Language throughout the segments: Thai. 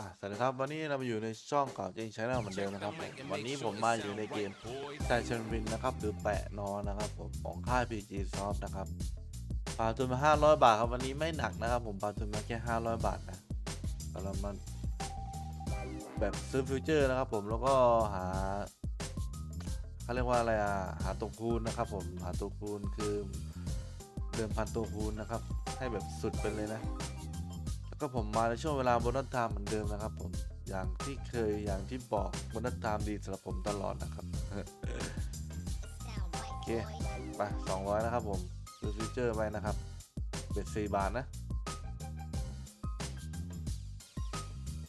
อะสวัสดีครับวันนี้เรามาอยู่ในช่องข่าวจริงใช้เราเหมือนเดิมนะครับผมวันนี้ผมมาอยู่ในเกมชายเชนวินนะครับหรือแปะนอนนะครับผมของค่าย PG Soft นะครับปาทุนมา 500 บาทครับวันนี้ไม่หนักนะครับ ผมปาทุนมาแค่ 500 บาทนะเรามาแบบซื้อฟิวเจอร์นะครับผมแล้วก็หาเขาเรียกว่าอะไรอะหาตัวคูณนะครับ ผมหาตัวคูณคือเดิมพันตัวคูณนะครับ ให้แบบสุดไปเลยนะแล้ว ก็ผมมาในช่วงเวลาบนัสไทม์เหมือนเดิมนะครับผมอย่างที่เคยอย่างที่บอกบนัสไทม์ดีสำหรับผมตลอดนะครับโอเคไป200 นะครับผมซื้อฟิวเจอร์ไปนะครับเป็น4บาทนะ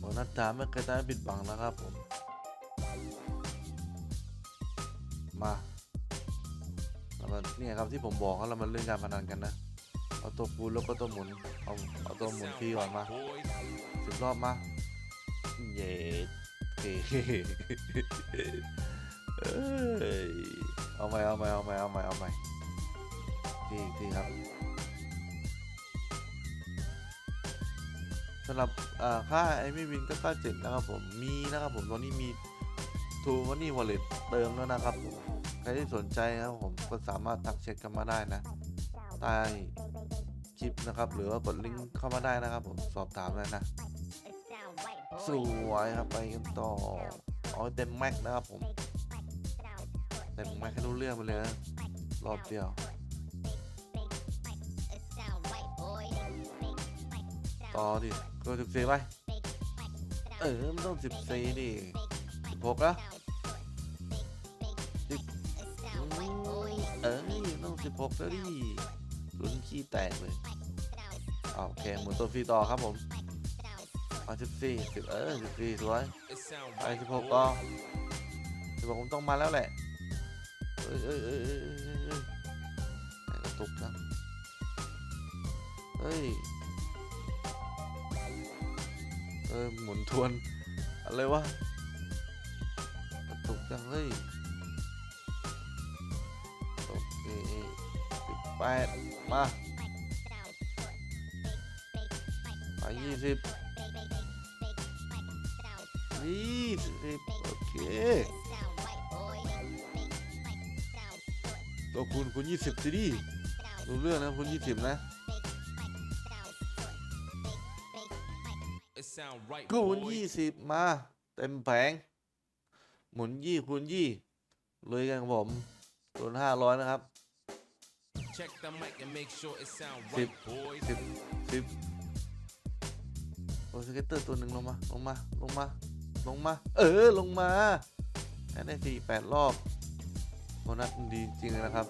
บนัสไทม์ไม่เคยทำให้ผิดหวังนะครับผมมาแล้วก็เนี่ยครับที่ผมบอกว่าเรามาเล่นการพนันกันนะ เอาตัวปูนแล้วก็ตัวหมุน เอาเอาตัวหมุนฟรีก่อนมาสิบรอบมา เย้เฮ้เอ้ยเอาใหม่เอาใหม่เอาใหม่เอาใหม่เอาใหม่ทีอีกทีครับสำหรับอ่าค่าไอ้ไม่วินก็เจ็ดนะครับผมมีนะครับผมตอนนี้มีทูมันนี่วอลเล็ตเติมแล้วนะครับใครที่สนใจนะครับผมก็สามารถทักเช็คกันมาได้นะ ใต้คลิปนะครับ หรือว่ากดลิงก์เข้ามาได้นะครับ ผมสอบถามได้นะ สวยครับไปกันต่อเอาให้เต็มแม็กนะครับผมเต็มแม็กให้รู้เรื่องไปเลยนะรอบเดียวต่อดิก็สิบสี่ไป เออมันต้องสิบสี่ดิสิบหกแล้วสิบอืมเออต้องสิบหกแล้วดิ ลุ้นขี้แตกเลยเอาโอเคหมุนตัวฟรีต่อครับผมเอาสิบสี่สิบเออสิบสี่สวยไปสิบหกต่อสิบหกผมต้องมาแล้วแหละเอ้ยเอ้ยเอ้ยเอ้ยเอ้ยเอ้ยเอ้ยไหนกระตุกนะเฮ้ยเออหมุนทวนอะไรวะกระตุกจังเฮ้ย แปดมาไปยี่สิบยี่สิบโอเคตัวคูณคูณยี่สิบสิดิรู้เรื่องนะคูณยี่สิบนะคูณยี่สิบมา เต็มแผง หมุนยี่คูณยี่เลยกันครับผมคูณห้าร้อยนะครับ Check the mic and make sure it sound Sip. right, boys. สิบสิบโอ้สเก็ตเตอร์ตัวหนึ่งลงมา ลงมา ลงมา ลงมา เออ ลงมาแค่ได้สี่แปดรอบโบนัสดีจริงๆนะครับ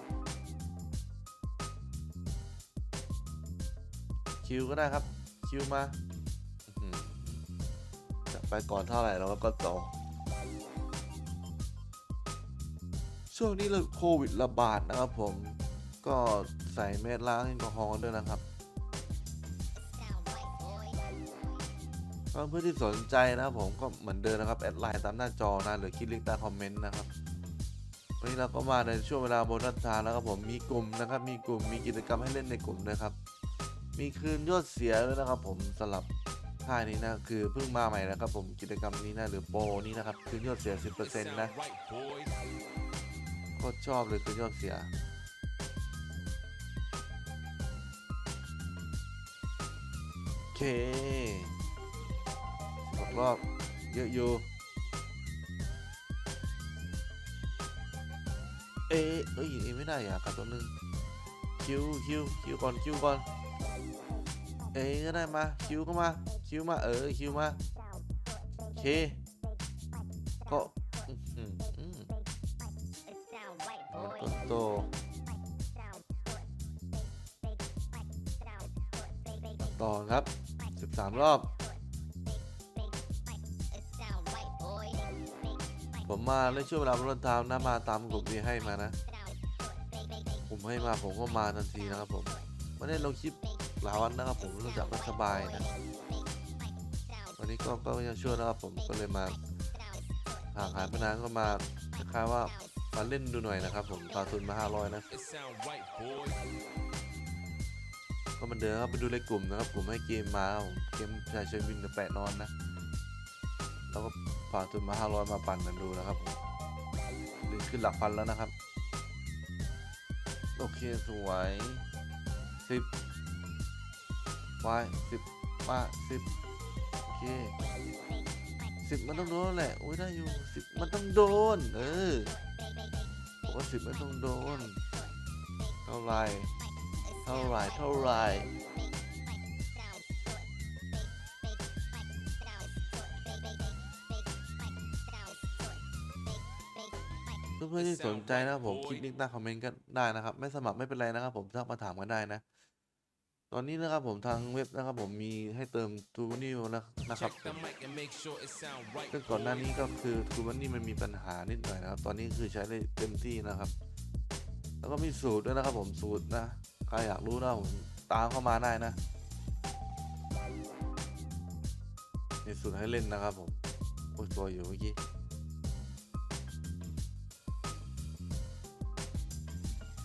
คิวก็ได้ครับ คิวมาอื้อหือจะไปก่อนเท่าไหร่เราก็ต่อ ช่วงนี้เราโควิดระบาดนะครับผม ก็ใส่เมสล้างแอลกอฮอล์ด้วยนะครับเพื่อนที่สนใจนะครับผมก็เหมือนเดิมนะครับแอดไลน์ตามหน้าจอนะหรือคลิกลิงก์ใต้คอมเมนต์นะครับวันนี้เราก็มาในช่วงเวลาโบนัสทานแล้วครับผมมีกลุ่มนะครับ มีกลุ่มมีกิจกรรมให้เล่นในกลุ่มด้วยครับ มีคืนยอดเสียด้วยนะครับ ผมสำหรับค่ายนี้นะคือเพิ่งมาใหม่นะครับ ผมกิจกรรมนี้นะหรือโปรนี้นะครับคืนยอดเสีย 10%นะ right, boys. โคตรชอบเลยคืนยอดเสีย เคหกรอบเยอะอยู่ เอเอ้ยเอไม่ได้อะกัดตัวหนึงคิวคิวคิวก่อนคิวก่อน เอะก็ได้มาคิวก็มาคิวมาเออคิวมาเคก็โตต่อครับ 13รอบ ผมมาในช่วงเวลาบนรถทางนะมาตามกลุ่มที่ให้มานะ ผมให้มาผมก็มาทันทีนะครับผมไม่ได้ลงคลิปหลายวันนะครับผมรู้จักไม่สบายนะวันนี้ก็ก็ยังช่วยนะครับผมก็เลยมาห่างหายไปนานก็มาคล้ายว่ามาเล่นดูหน่อยนะครับผมตาทุนมา500นะ ก็เหมันเดิมครับไปดูในกลุ่มนะครับผมให้เกมมาผมเกมชายเชยวินกับแปะนอนนะแล้วก็ฝากทุนมาห้าร้อยมาปั่นกันดูนะครับผมดึงขึ้นหลักพันแล้วนะครับ โอเคสวยสิบวายสิบมาสิบโอเคสิบมันต้องโดนแหละโอ้ยได้อยู่สิบมันต้องโดน เออบอกว่าสิบมันต้องโดนเท่าไหร เท่าไหรเท่าไหรเพื่อนๆที่สนใจนะครับผมคลิกลิงก์ใต้คอมเมนต์ก็ได้นะครับ ไม่สมัครไม่เป็นไรนะครับ ผมทักมาถามกันได้นะ ตอนนี้นะครับผมทางเว็บนะครับ ผมมีให้เติมทูนิวนะนะครับ Check the mic and make sure it sound right. ซึ่งก่อนหน้านี้ก็คือทูมันนี่มันมีปัญหานิดหน่อยนะครับ ตอนนี้คือใช้ได้เต็มที่นะครับ แล้วก็มีสูตรด้วยนะครับผมสูตรนะใครอยากรู้นะผมตามเข้ามาได้นะมีสูตรให้เล่นนะครับผมโอ้ยตัวอยู่เมื่อกี้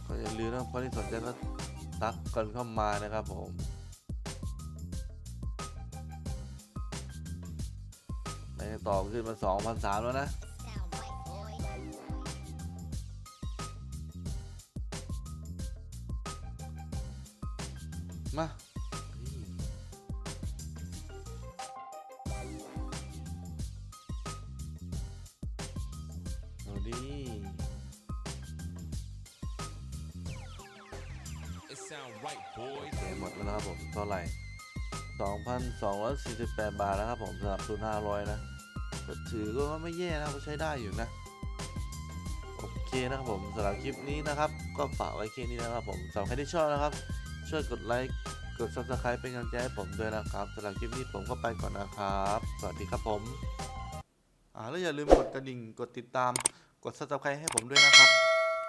ก็อย่าลืมนะคนที่สนใจก็ทักกันเข้ามานะครับผมในต่อขึ้นมาสองพันสามแล้วนะ เคหมดแล้วครับผมเท่าไหร่ 2,248 บาทนะครับผมสำหรับทุน500 นะก็ถือก็ไม่แย่นะก็ใช้ได้อยู่นะ โอเคนะครับผมสำหรับคลิปนี้นะครับ ก็ฝากไว้แค่นี้นะครับผมสำหรับใครที่ชอบนะครับ ช่วยกดไลค์กด subscribe เป็นกำลังใจให้ผมด้วยนะครับสำหรับคลิปนี้ผมก็ไปก่อนนะครับ สวัสดีครับผมอ่าแล้วอย่าลืมกดกระดิ่งกดติดตามกด subscribe ให้ผมด้วยนะครับ